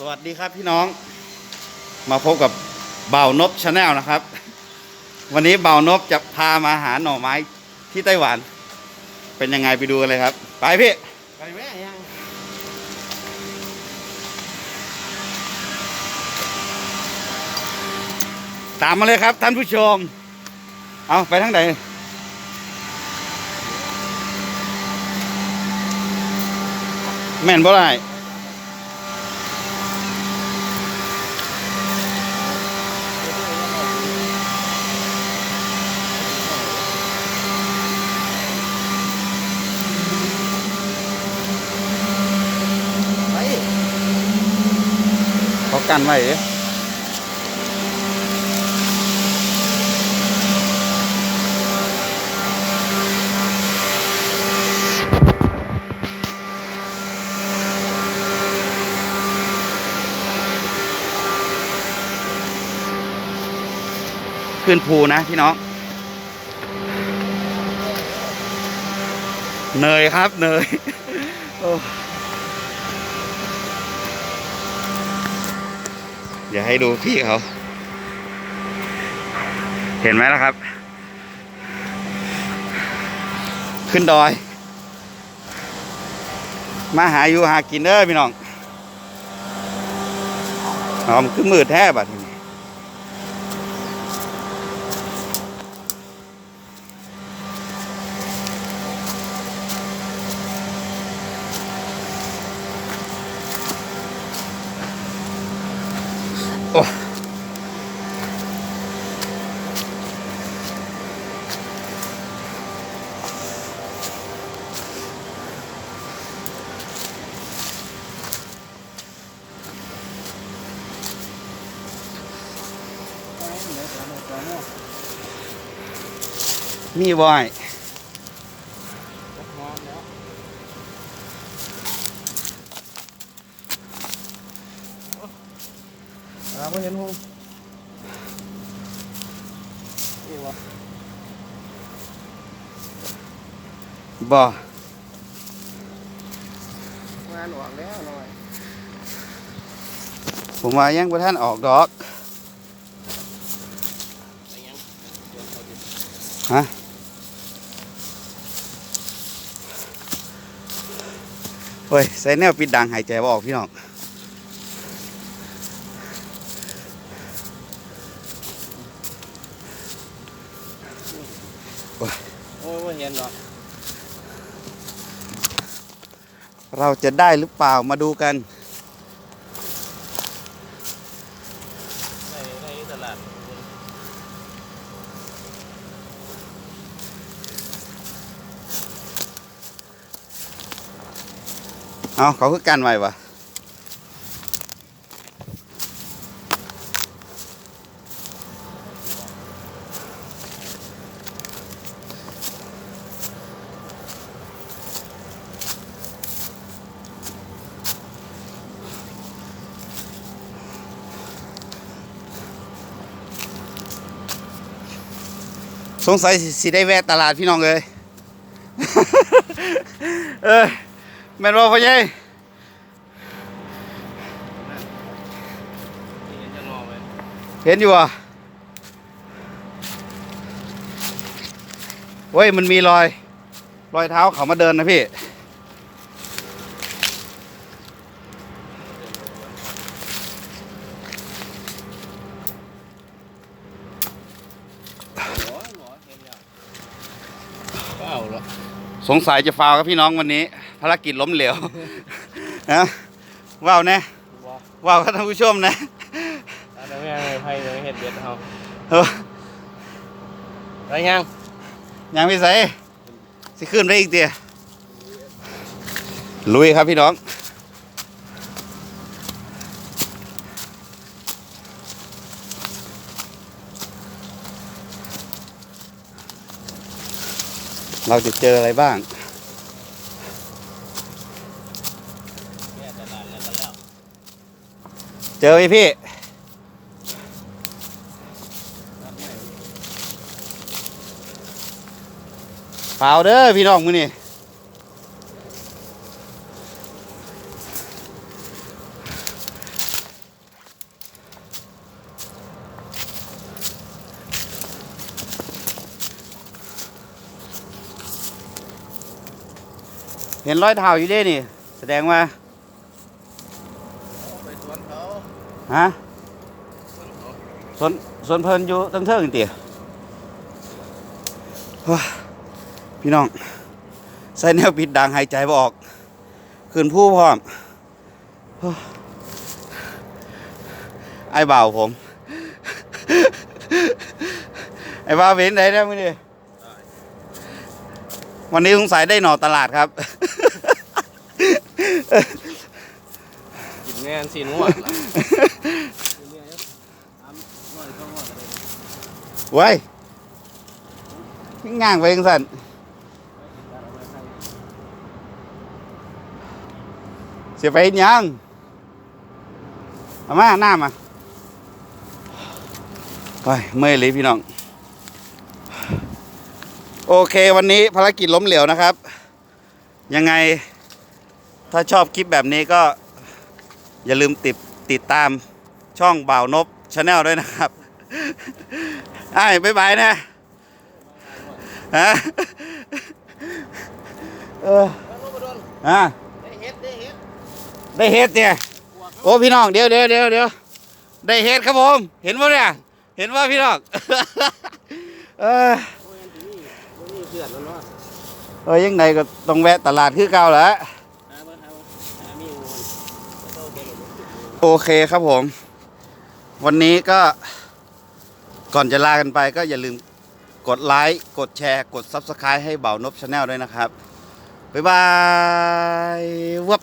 สวัสดีครับพี่น้องมาพบกับเบ่าวนบชาแนลนะครับ วันนี้เบ่าวนบจะพามาหาหน่อไม้ที่ไต้หวัน เป็นยังไงไปดูกันเลยครับ ไปพี่ไปแม่ยังตามมาเลยครับท่านผู้ชม เอาไปทางไหนแม่นบ่ได้ กันไว้ขึ้นภูนะพี่น้อง เนยครับ เนย โอ้เดี๋ยวให้ดูพี่เขา เห็นไหมล่ะครับ ขึ้นดอย มาหาอยู่หากินเด้อพี่น้องหอมขึ้นมืดแท้บัดนี้ อ้มีบ่อย งามแล้วเรา ไม่เห็นหูนี่วะบ่งานออกแล้วหน่อย ผมว่ายังบ่ท่านออกดอกฮะเฮ้ยใส่แนวปิดดังหายใจบ่ออกพี่น้อง โอ้ยไม่เห็นหรอกเราจะได้หรือเปล่ามาดูกันในในตลาดเอาเขาคือกันไว้ปะ สงสัยสิได้แวะตลาดพี่น้องเลยเออแม่นบ่พ่อใหญ่นี่จะงเห็นอยู่อะเว้ยมันมีรอย รอยเท้าเขามาเดินนะพี่ หัวหัวเห็นยังเปล่าหรอ สงสัยจะฟาวครับพี่น้องวันนี้ ภารกิจล้มเหลวนะว้าวแนะว้าว้าวครับท่านผู้ชมนะอันนี้ไม่ให้ไพ่ไม่เห็นเด็ดเขาเออไรยังยังไม่ใส่สิขึ้นได้อีกเดียลุยครับพี่น้อง เราจะเจออะไรบ้าง เจอไหมพี่ เปล่าเด้อพี่น้องมือนี่ เห็นรอยเท้าอยู่ด้นี่ แสดงว่าไปสวนเขาฮะสวนสวนเพลินอยู่ตั้งเทิงเตี๋ยโอ้ยพี่น้อง ใส่แนวปิดดังหายใจบ่ออก ขึ้นผู้พร้อมโอ้ยไอ้บ่าวผม ไอ้บ่าวเว้นไหนได้มื้อนี้ วันนี้สงสัยได้หน่อตลาดครับ กินงานสีนวดล่ะน้อยต้องนวดอะไรเว้ยง่างไปยังสั่นเสียไปเฮ็ดหยังเอามาหน้ามาไปเมื่อยเลยพี่น้อง โอเควันนี้ภารกิจล้มเหลวนะครับ ยังไงถ้าชอบคลิปแบบนี้ก็ อย่าลืมติดติดตามช่องบ่าวนบชาแนลด้วยนะครับไอ้บ๊ายบายนะฮะเออแล้วลูกกระโดนฮะได้เฮ็ดได้เฮ็ดได้เฮ็ดเนี่ยโอ้พี่น้องเดี๋ยวเดี๋ยวเดี๋ยวเดี๋ยวได้เฮ็ดครับผม เห็นป่ะเนี่ย เห็นว่าพี่น้องเออ เออยังไงก็ต้องแวะตลาดคือเก่าแหล้วโอเคเลยโอเคครับผม วันนี้ก็ก่อนจะลากันไปก็อย่าลืมกดไลค์กดแชร์ กด Subscribe ให้เบานบชาแนลด้วยนะครับ บ๊ายบายวับ